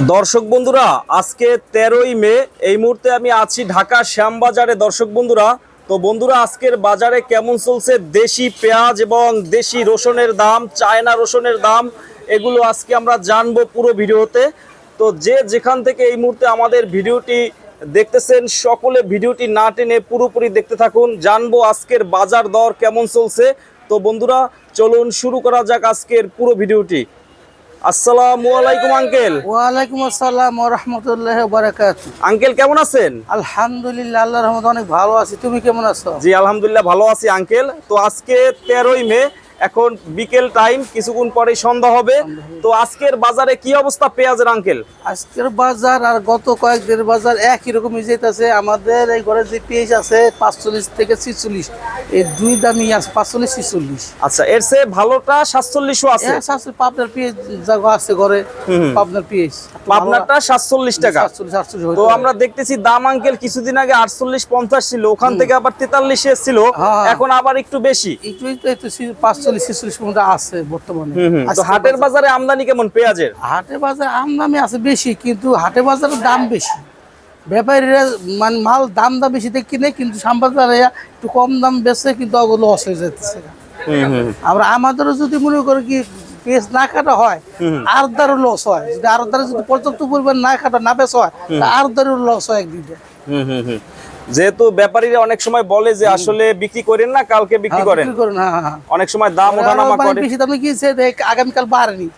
দর্শক বন্ধুরা, আজকে তেরোই মে, এই মুহূর্তে আমি আছি ঢাকা শ্যামবাজারে। দর্শক বন্ধুরা, তো বন্ধুরা, আজকের বাজারে কেমন চলছে? দেশি পেঁয়াজ এবং দেশি রসুনের দাম, চায়না রসুনের দাম, এগুলো আজকে আমরা জানব পুরো ভিডিওতে। তো যে যেখান থেকে এই মুহূর্তে আমাদের ভিডিওটি দেখতেছেন, সকলে ভিডিওটি না টেনে পুরোপুরি দেখতে থাকুন। জানব আজকের বাজার দর কেমন চলছে। তো বন্ধুরা, চলুন শুরু করা যাক আজকের পুরো ভিডিওটি। আসসালামু আলাইকুম আঙ্কেল। ওয়ালাইকুম আসসালাম ও রহমতুল্লাহ বারাকাত। আঙ্কেল কেমন আছেন? আলহামদুলিল্লাহ আল্লাহর রহমত অনেক ভালো আছি। তুমি কেমন আছো? জি আলহামদুলিল্লাহ ভালো আছি আঙ্কেল। তো আজকে তেরোই মে এখন বিকেল টাইম কিছুক্ষণ পরে সন্ধ্যা হবে। তো আজকের বাজারে কি অবস্থা পেঁয়াজের আঙ্কেল? আজকের বাজার আর গত কয়েকদিনের বাজার একই রকমই যেতেছে। আমাদের এই ঘরে যে পেঁয়াজ আছে পাঁচচল্লিশ থেকে ছিচল্লিশ। এই দুই দামই আছে পাঁচচল্লিশ ছিচল্লিশ। আচ্ছা এর চেয়ে ভালোটা সাতচল্লিশও আছে? পাবনার পেঁয়াজ জায়গা আছে ঘরে। পাবনার পেঁয়াজ। আপনারটা সাতচল্লিশ টাকা। তো আমরা দেখতেছি দাম আঙ্কেল কিছুদিন আগে আটচল্লিশ পঞ্চাশ ছিল। ওখান থেকে আবার তেতাল্লিশ ছিল। হ্যাঁ। এখন আবার একটু বেশি। একটু একটু পাঁচচল্লিশ ছিচল্লিশ পর্যন্ত আছে বর্তমানে। হাটের বাজারে আমদানি কেমন পেঁয়াজের? হাটে বাজার আমদামি আছে বেশি কিন্তু হাটে বাজারের দাম বেশি। ব্যাপারীরা মানে মাল দাম দাম বেশি কিনে কিন্তু সাম্বাজারে একটু কম দাম বেচে কিন্তু লস হয়ে যাচ্ছে আমরা আমাদেরও যদি মনে করি কি পেস না কাটা হয় আর দ্বারও লস হয়। যদি আর দ্বারা যদি পর্যাপ্ত পরিমাণ না কাটা না বেচা হয় আর দ্বারও লস হয় একদিকে। যেহেতু ব্যাপারীরা অনেক সময় বলে যে আসলে বিক্রি করেন না কালকে বিক্রি করেন। বিক্রি করেন হ্যাঁ হ্যাঁ অনেক সময় দাম ওঠানামা মানে করে। আগামীকাল বাড়েনি।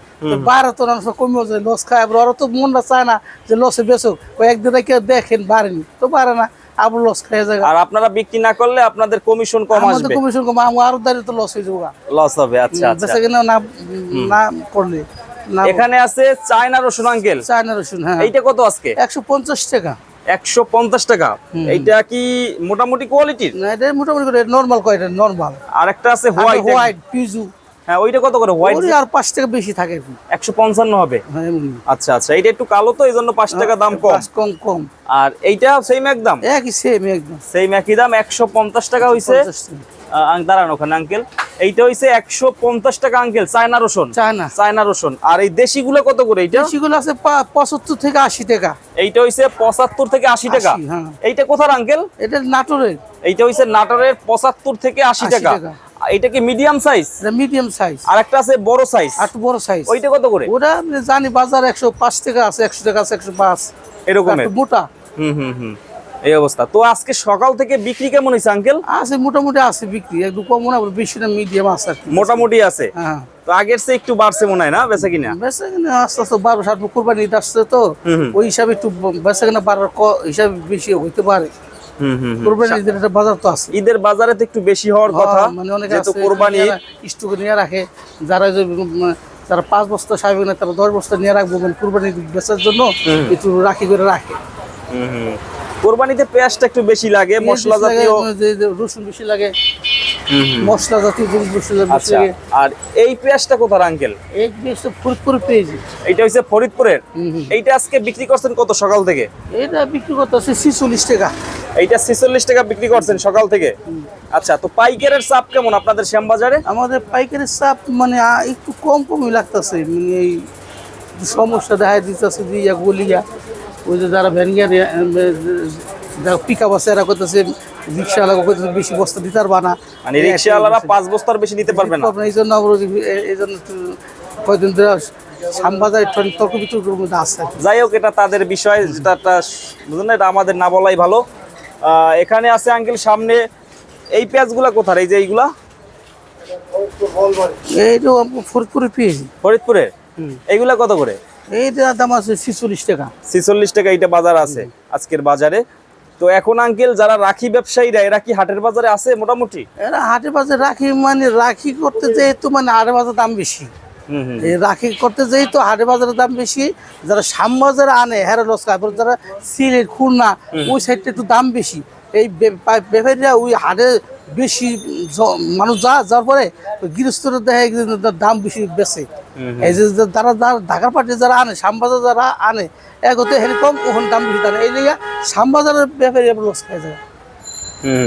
বাড়ে তো না কমিও যায় লস খায়। ওরা তো মনটা চায় না যে লসে বেচো কয়েকদিন রেখে দেখেন বাড়েনি। তো বাড়ে না আবার লস খেয়ে যায় আর আপনারা বিক্রি না করলে আপনাদের কমিশন কম আসবে। কমিশন কম আমার আরও দাঁড়িয়ে তো লস হয়ে যাব লস হবে আচ্ছা আচ্ছা। না না করলে এখানে আছে চায়না রসুন আঙ্কেল। চায়না রসুন হ্যাঁ। এইটা কত আজকে? একশো পঞ্চাশ টাকা। একশো পঞ্চাশ টাকা। এইটা কি মোটামুটি কোয়ালিটির না এটা মোটামুটি নর্মাল কোয়ালিটি নর্মাল আর একটা আছে হোয়াইট হোয়াইট পিজু হ্যাঁ ওইটা কত করে? হোয়াইট আর পাঁচ টাকা বেশি থাকে। একশো পঞ্চান্ন হবে? হ্যাঁ আচ্ছা আচ্ছা এইটা একটু কালো তো এই জন্য পাঁচ টাকা দাম কম। কম কম। আর এইটা সেম একদম? একই সেম একদম। সেম একই দাম একশো পঞ্চাশ টাকা হইছে। পঞ্চাশ দাঁড়ান ওখানে আঙ্কেল এইটা হইছে একশো পঞ্চাশ টাকা আঙ্কেল চায়না রসুন। চায়না। চায়না রসুন। আর এই দেশিগুলো কত করে এইটা? সেগুলো আছে পা- পঁচাত্তর থেকে আশি টাকা। এইটা হইছে পঁচাত্তর থেকে আশি টাকা। হ্যাঁ। এইটা কোথার আঙ্কেল এটা নাটোরের। এইটা হইছে নাটোরের পঁচাত্তর থেকে আশি 80 টাকা। এইটা কি মিডিয়াম সাইজ মিডিয়াম সাইজ আর একটা আছে বড় সাইজ আর একটু বড় সাইজ ওইটা কত করে? ওটা আমি জানি বাজার একশো পাঁচ টাকা আছে একশো টাকা আছে একশো পাঁচ। এরকমের? মোটা। হুম হুম হুম। এই অবস্থা। তো আজকে সকাল থেকে বিক্রি কেমন হয়েছে আঙ্কেল আছে মোটামুটি আছে বিক্রি। একটু কম হয় বেশি না মিডিয়াম আছে মোটামুটি আছে? হ্যাঁ। তো আগের চেয়ে একটু বাড়ছে মনে হয় না বেচা কিনা? বেচা কিনা আস্তে আস্তে বারো সাত কোরবানি আসছে তো। ওই হিসাবে একটু বেচা কিনা বাড়ার হিসাবে বেশি হইতে পারে। ঈদের বাজার তো আছে। ঈদের বাজারে তো একটু বেশি হওয়ার কথা হ্যাঁ, মানে অনেকে কোরবানি। নিয়ে রাখে যারা যে যারা পাঁচ বস্তা সাহেব না তারা দশ বস্তা নিয়ে রাখব মানে কোরবানি বেচার জন্য একটু রাখি করে রাখে। কোরবানিতে পেঁয়াজটা একটু বেশি লাগে মশলা জাতীয় যে রসুন বেশি লাগে। মশলা জাতীয় জিনিস বেশি লাগে আচ্ছা আর এই পেঁয়াজটা কোথার আঙ্কেল এক বেশ ফরিদপুর পেয়েছি। এইটা হচ্ছে ফরিদপুরের। এইটা আজকে বিক্রি করছেন কত সকাল থেকে? এটা বিক্রি করতে হচ্ছে ছিচল্লিশ টাকা। এইটা ছেচল্লিশ টাকা বিক্রি করছেন সকাল থেকে। আচ্ছা তো পাইকারের চাপ কেমন আপনাদের শ্যামবাজারে? আমাদের পাইকারি চাপ মানে একটু কম কমই লাগতেছে। মানে এই সমস্যা দেখা দিতেছে যে ইয়া গলিয়া ওই যে যারা ভ্যানগার যারা পিক আপ আছে এরা করতেছে রিক্সাওয়ালা করতেছে বেশি বস্তা দিতে পারবা না। মানে রিক্সাওয়ালারা পাঁচ বস্তার বেশি নিতে পারবে না। এই জন্য আমরা এই জন্য ধরে তর্ক বিতর্কের মধ্যে আসছে যাই হোক এটা তাদের বিষয় যেটা বুঝলেন এটা আমাদের না বলাই ভালো। এখানে আছে আঙ্কেল সামনে এই পেঁয়াজগুলা কোথার? এই যে এইগুলা? এইটা ফরিদপুরে? পেয়েছি ফরিদপুরের এইগুলা কত করে? এইটার দাম আছে ছিচল্লিশ টাকা। ছিচল্লিশ টাকা এইটা বাজার আছে আজকের বাজারে। তো এখন আঙ্কেল যারা রাখি ব্যবসায়ীরা এরা কি হাটের বাজারে আছে মোটামুটি? এরা হাটে বাজার রাখি মানে রাখি করতে যেহেতু মানে হাটে বাজার দাম বেশি। রাখি করতে যেই তো হাটে বাজারের দাম বেশি যারা শ্যামবাজারে আনে হ্যাঁ লস খায় যারা সিলেট খুলনা ওই সাইডটা একটু দাম বেশি। এই ব্যাপারীরা ওই হাটে বেশি মানুষ যা যাওয়ার পরে গৃহস্থরা দেখে দাম বেশি বেছে। এই যে যারা যারা ঢাকার পার্টি যারা আনে শ্যামবাজার যারা আনে এক হতে হেরি কম ওখানে দাম বেশি টানে এই লেগে শ্যামবাজারের ব্যাপারী আবার লস খাই যায়।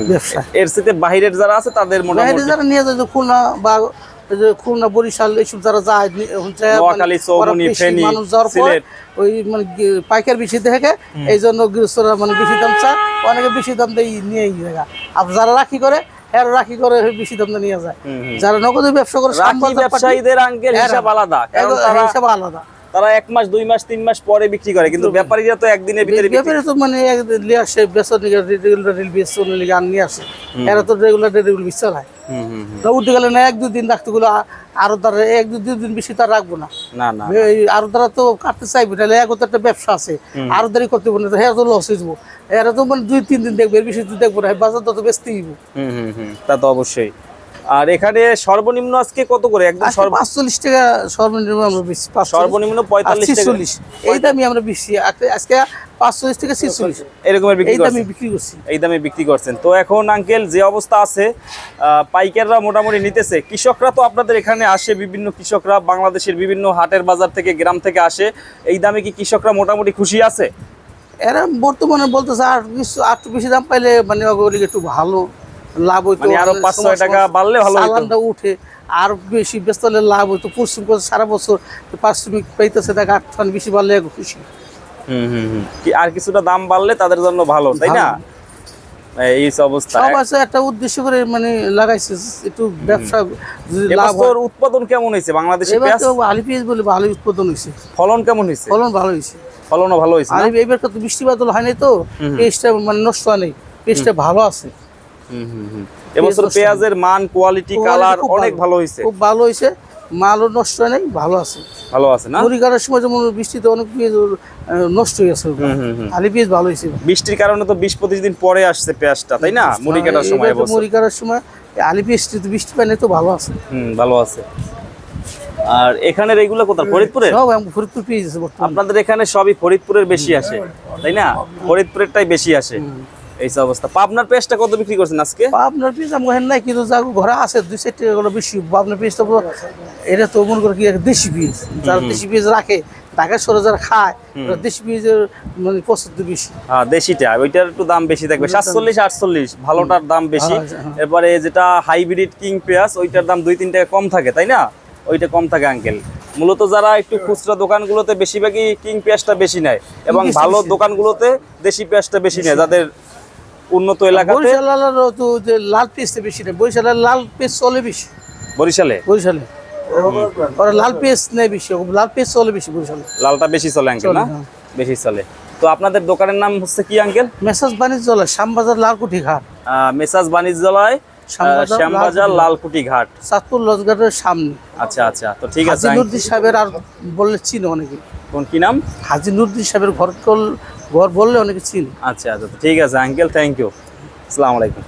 ব্যবসা। এর সাথে বাহিরের যারা আছে তাদের বাইরে মোটামুটি। যারা নিয়ে যায় খুলনা বা এই যে খুলনা বরিশাল এইসব যারা যায় মানে মানুষ যাওয়ার পর ওই মানে পাইকার বেশি দেখে এই জন্য গৃহস্থরা মানে বেশি দাম চায়। অনেকে বেশি দাম দিয়ে নিয়ে যায়। আর যারা রাখি করে এরা রাখি করে বেশি দাম নিয়ে যায়। যারা নগদে ব্যবসা করে ব্যবসায়ীদের আঙ্কেল হিসাব হিসাব আলাদা। তারা এক মাস দুই মাস তিন মাস পরে বিক্রি করে কিন্তু ব্যাপারীরা তো একদিনের ভিতরে ব্যাপারে তো মানে একদিন নিয়ে আসে বেসন রেগুলার রেল বেসন গান নিয়ে আসে। এরা তো রেগুলার রেগুলার বিশ চালায়। হুম, হুম, হুম। তা উঠে গেলে না এক দুই দিন রাখতে গুলো আরও তারা এক দুই দুই দিন বেশি তার রাখব না। না না আরও তারা তো কাটতে চাইবে তাহলে এক তো একটা ব্যবসা আছে। আরও দেরি করতে পারবে না হ্যাঁ তো লস হয়ে যাব। এরা তো মানে দুই তিন দিন দেখবে এর বেশি দেখব না বাজার তো বেচতেই হইবো। হুম হুম হুম তা তো অবশ্যই। আর এখানে সর্বনিম্ন আজকে কত করে? একদম পাঁচচল্লিশ টাকা সর্বনিম্ন আমরা বেশি সর্বনিম্ন পঁয়তাল্লিশ ছিচল্লিশ। এই দামই আমরা বেশি আজকে- আজকে পাঁচচল্লিশ থেকে ছিচল্লিশ। এরকমের এই করছেন? বিক্রি করছি। এই দামে বিক্রি করছেন। তো এখন আঙ্কেল যে অবস্থা আছে পাইকাররা মোটামুটি নিতেছে। কৃষকরা তো আপনাদের এখানে আসে বিভিন্ন কৃষকরা বাংলাদেশের বিভিন্ন হাটের বাজার থেকে গ্রাম থেকে আসে। এই দামে কি কৃষকরা মোটামুটি খুশি আছে? এরা বর্তমানে বলতেছে আর কিছু একটু বেশি দাম পাইলে মানে একটু ভালো। লাভ হইতো মানে আরও পাঁচ ছয় টাকা বাড়লে ভালো। চালানটা উঠে আর বেশি ব্যস্ত হলে লাভ হইতো। বছর সারা বছর পারিশ্রমিক পাইতেছে টাকা আট টান বেশি বাড়লে খুশি। আর কিছুটা দাম বাড়লে তাদের জন্য ভালো তাই না? এই অবস্থা। সব আছে একটা উদ্দেশ্য করে মানে লাগাইছে একটু ব্যবসা লাভ হয়। উৎপাদন কেমন হয়েছে? বাংলাদেশে পেঁয়াজ? আলি পেঁয়াজ বলে ভালো উৎপাদন হয়েছে। ফলন কেমন হয়েছে? ফলন ভালো হয়েছে। ফলনও ভালো হয়েছে? এবার তো বৃষ্টি বাদল হয়নি তো? পেঁয়াজটা মানে নষ্ট হয় নাই। পেঁয়াজটা ভালো আছে। এবছর পেঁয়াজের মান কোয়ালিটি কালার অনেক ভালো। হয়েছে খুব ভালো হয়েছে মালও নষ্ট হয় নাই ভালো আছে। ভালো আছে না? মুড়ি কাটার সময় যেমন বৃষ্টিতে অনেক পেঁয়াজ নষ্ট হয়ে গেছে। আলি পেঁয়াজ ভালো হয়েছে বৃষ্টির কারণে তো বিশ পঁচিশ দিন পরে আসছে পেঁয়াজটা তাই না? মুড়ি কাটার সময় মুড়ি কাটার সময় আলি পেঁয়াজটি তো বৃষ্টি পায় তো ভালো আছে। হুম ভালো আছে। আর এখানের এইগুলো কোথায়? ফরিদপুরে ফরিদপুর পেয়ে গেছে আপনাদের এখানে সবই ফরিদপুরের বেশি আসে তাই না? ফরিদপুরেরটাই বেশি আসে। এই অবস্থা। পাবনার পেঁয়াজটা কত বিক্রি করছেন আজকে? আপনার পেঁয়াজ আমার নাই কিন্তু যা ঘরে আছে দুই এগুলো বেশি। আপনার পেঁয়াজটা পুরো এটা তো মনে করে কি দেশি পেঁয়াজ। যারা দেশি পেঁয়াজ রাখে ঢাকা সরে যারা খায় দেশি পেঁয়াজের মানে পছন্দ বেশি। হ্যাঁ দেশিটা। ওইটার একটু দাম বেশি থাকবে। সাতচল্লিশ আটচল্লিশ ভালোটার দাম বেশি। হ্যাঁ, হ্যাঁ। এরপরে যেটা হাইব্রিড কিং পেঁয়াজ ওইটার দাম দুই তিন টাকা কম থাকে তাই না? ওইটা কম থাকে আঙ্কেল মূলত যারা একটু খুচরা দোকানগুলোতে বেশিরভাগই কিং পেঁয়াজটা বেশি নেয়। এবং ভালো দোকানগুলোতে দেশি পেঁয়াজটা বেশি নেয় যাদের উন্নত এলাকাতে? বরিশালের তো যে লাল পেঁয়াজটা বেশি নেই বরিশালের লাল পেঁয়াজ চলে বেশি। বরিশালে? বরিশালে। ওরা লাল পেঁয়াজ নেই বেশি লাল পেঁয়াজ চলে বেশি বরিশালে। লালটা বেশি চলে আঙ্কেল না? হ্যাঁ। বেশি চলে। তো আপনাদের দোকানের নাম হচ্ছে কি আঙ্কেল? মেসাজ বাণিজ্য শ্যামবাজার লালকুঠি ঘাট। মেসাজ বাণিজ্যালয় শ্যামবাজার, শ্যামবাজার লালকুটি ঘাট। চাঁদপুর লজঘাটের সামনে। আচ্ছা আচ্ছা তো ঠিক আছে হাজি নুরদি সাহেবের আর বললে চিনে অনেকে। কোন কি নাম? হাজি নুরদি সাহেবের ঘর কল- ঘর বললে অনেকে চিনি। আচ্ছা আচ্ছা তো ঠিক আছে আঙ্কেল থ্যাংক ইউ আসসালামু আলাইকুম।